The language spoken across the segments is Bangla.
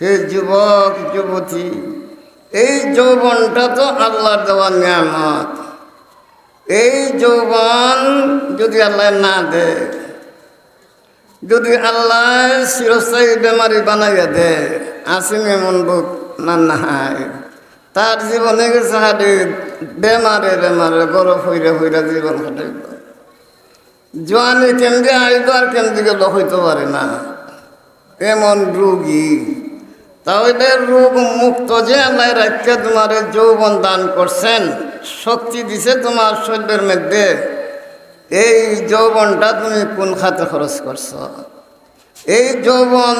হে যুবক, যুবতী, এই যৌবনটা তো আল্লাহর দেওয়া নিয়ামত। এই যৌবন যদি আল্লাহ না দেয়, যদি আল্লাহ চিরস্থায়ী বেমারি বানাইয়া দে আসিম এমন বুক না নাহায়, তার জীবনে গেছে হাটে, বেমারে বেমারে গরম হইরে হইরে জীবন কাটাইব জোয়ানি কেন্দ্রে আইব আর কেন্দ্রে গেল হইতে পারে না। এমন রোগী তাহলে রোগ মুক্ত যে আল্লাহ রাখতে তোমার যৌবন দান করছেন, শক্তি দিছে তোমার শরীরের মধ্যে, এই যৌবনটা তুমি কোন খাতে খরচ করছ? এই যৌবন,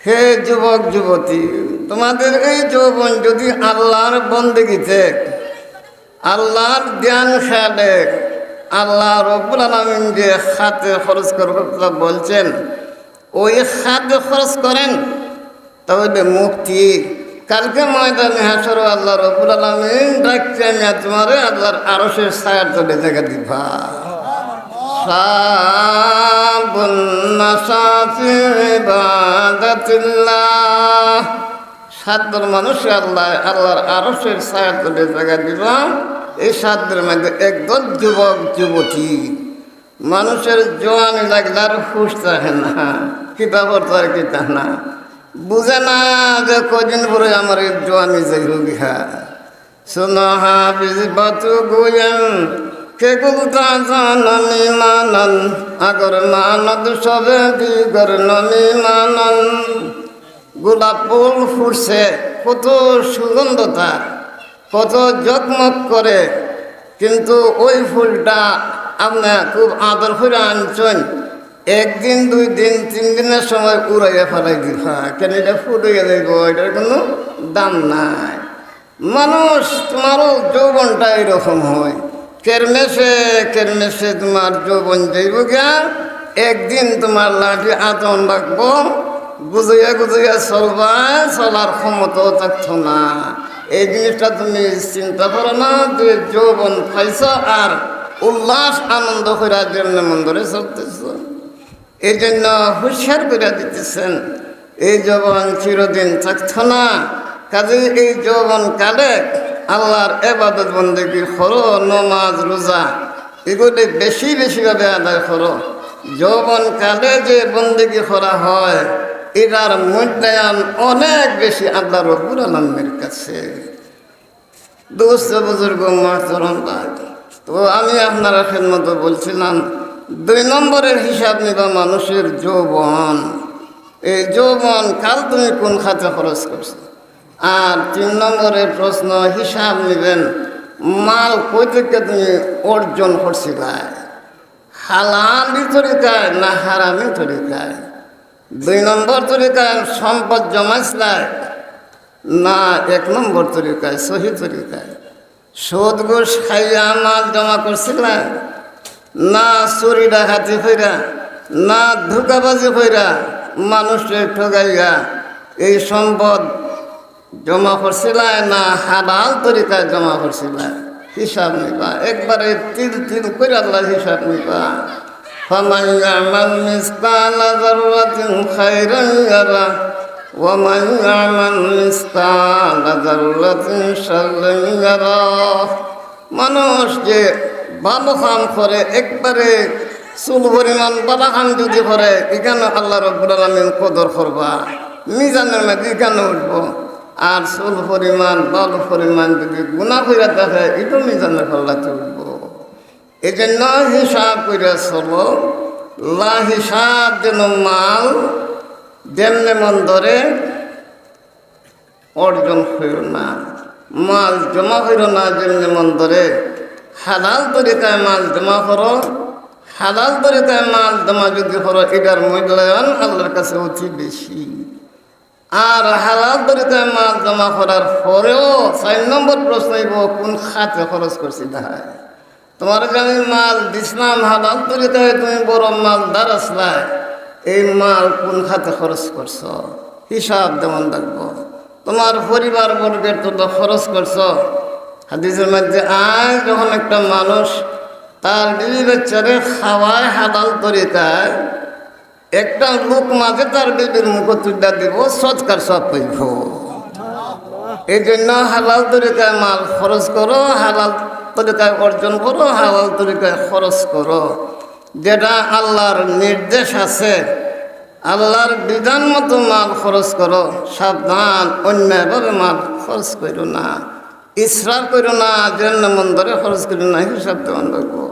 হে যুবক, যুবতী, তোমাদের এই যৌবন যদি আল্লাহর বন্দেগিতে আল্লাহর জ্ঞান খেয়ালে আল্লাহ রব্বুল আলমিন যে খাতে খরচ করবে বলছেন, ওই খাতে খরচ করেন তাহলে মুক্তি। কালকে ময়দানে হাসর আল্লাহ রব্বুল আলমিন ডাকছে, আমি তোমার আল্লাহর আরও সে ছায়ার তলে জায়গা দিবা। সাতবার মানুষ আল্লাহ, আল্লাহর আরসের ছায়ার তলে জায়গা দিলাম এই সাতদের মধ্যে একদল যুবক, যুবতী। মানুষের জোয়ানি লাগলে আর হুশ থাকে না কিতাবর তো আর কিতা না। বুঝে না যে কদিন পরে আমার এই জোয়ানি যাই রুগিহা সুনহা বিজ বাতু গুয়েন, কে গুলতা জাননি মানন? আগর মানদ সবে বিগর ননি মানন। গোলাপ ফুল ফুটছে, কত সুগন্ধতা, কত জকমক করে। কিন্তু ওই ফুলটা আপনার খুব আদর করে আনছেন। একদিন, দুই দিন, তিন দিনের সময় উড়াইয়া ফেলাই দিবা কেন এটা ফুটে যাইব এটার কোনো দাম নাই। মানুষ তোমারও যৌবনটা এরকম হয়। কেরমেশে কেরমেশে তোমার যৌবন যাইব গিয়া একদিন তোমার লাঠি, আতন রাখব, গুজইয়া গুজইয়া চলবা চলার ক্ষমতাও থাকতো না। এই জিনিসটা তুমি চিন্তা করো না, যে যৌবন পাইছ আর উল্লাস, আনন্দ করার জন্য মন্দরে চলতেছ। এই জন্য হুঁশিয়ার করে দিতেছেন, এই যৌবন চিরদিন থাকত না। কাজে এই যৌবন কালে আল্লাহর এবাদত বন্দেগী করো নমাজ, রোজা। এগুলি বেশি বেশিভাবে আদায় করো। যৌবন কালে যে বন্দেগী করা হয়, এটার মূল্যায়ন অনেক বেশি আল্লাহ রবুর আলমের কাছে। দোস্ত, বুজুর্গ মাতরম তো আমি আপনারা খেদমত বলছিলাম দুই নম্বরের হিসাব নিবা মানুষের যৌবন। এই যৌবন কাল তুমি কোন খাতে খরচ করছ? আর তিন নম্বরের প্রশ্ন, হিসাব নেবেন, মাল কই থেকে তুমি অর্জন করছিলা? হালালি তরিকায় না হারামি তরিকায়? দুই নম্বর তরিকায় সম্পদ জমাইছিলায় না, এক নম্বর তরিকায়, সহি তরিকায়। সুদ, ঘুষ, খাইয়া মাল জমা করছিলাম না চুরি ডাকাতি ফেরা না ধোকাবাজি ফেরা মানুষের ঠগাইয়া এই সম্পদ জমা করছিলাম না হালাল তরিকায় জমা করছিলাম হিসাব নিবা একবারে তিল তিল করে আল্লাহ হিসাব নিবা فمن يعمل مثقال ذرة خيرا يره ومن يعمل مثقال ذرة شرا يره মানুষ যে ভালো কাম করে, একবারে চুল পরিমাণ বালা কাম যদি করে এখানে আল্লাহ রব্বুল আলমিন কদর করবা। মিজানের মধ্যে এখানে উঠবো। আর চুল পরিমাণ ভালো পরিমাণ যদি গুণা করে দেখে এটা মিজানের ফল্লাতে উঠবো। এই জন্য হিসাব করে চলো, লা হিসাব যেন মাল যেমনে মন ধরে অর্জন হইল না, মাল জমা হইল না যেমনি মন ধরে হালাল তরিকায় মাল জমা করো, হালাল তরিকায় মাল জমা যদি করো, এটার মূল্যায়ন আল্লাহর কাছে অতি বেশি। আর হালাল তরিকায় মাল জমা করার পরেও চার নম্বর প্রশ্ন কোন খাতে খরচ করছি তাহায়? তোমার আমি মাল দিসলাম হালাল তরিকায় তুমি বড় মাল দাঁড়াসলাই এই মাল কোন খাতে খরচ করছ? হিসাব যেমন দেখব। তোমার পরিবার বর্গের তো খরচ করছ হাদিসের মধ্যে আয় যখন একটা মানুষ তার বিবি বাচ্চারে খাওয়ায় হালাল তরিকায় একটা লোক মাঝে তার বিবির মুখ তুলে দিব, সৎকার সব পাইব এই জন্য হালাল তরিকায় মাল খরচ করো, হালাল তরিকায় অর্জন করো, হালাল তরিকায় খরচ করো। যেটা আল্লাহর নির্দেশ আছে, আল্লাহর বিধান মতো মাল খরচ করো, সাবধান, অন্যায়ভাবে মাল খরচ করো না। ইসরার করো না জন্য মন্দরে খরচ করো না হিসাব দেওয়ান রাখব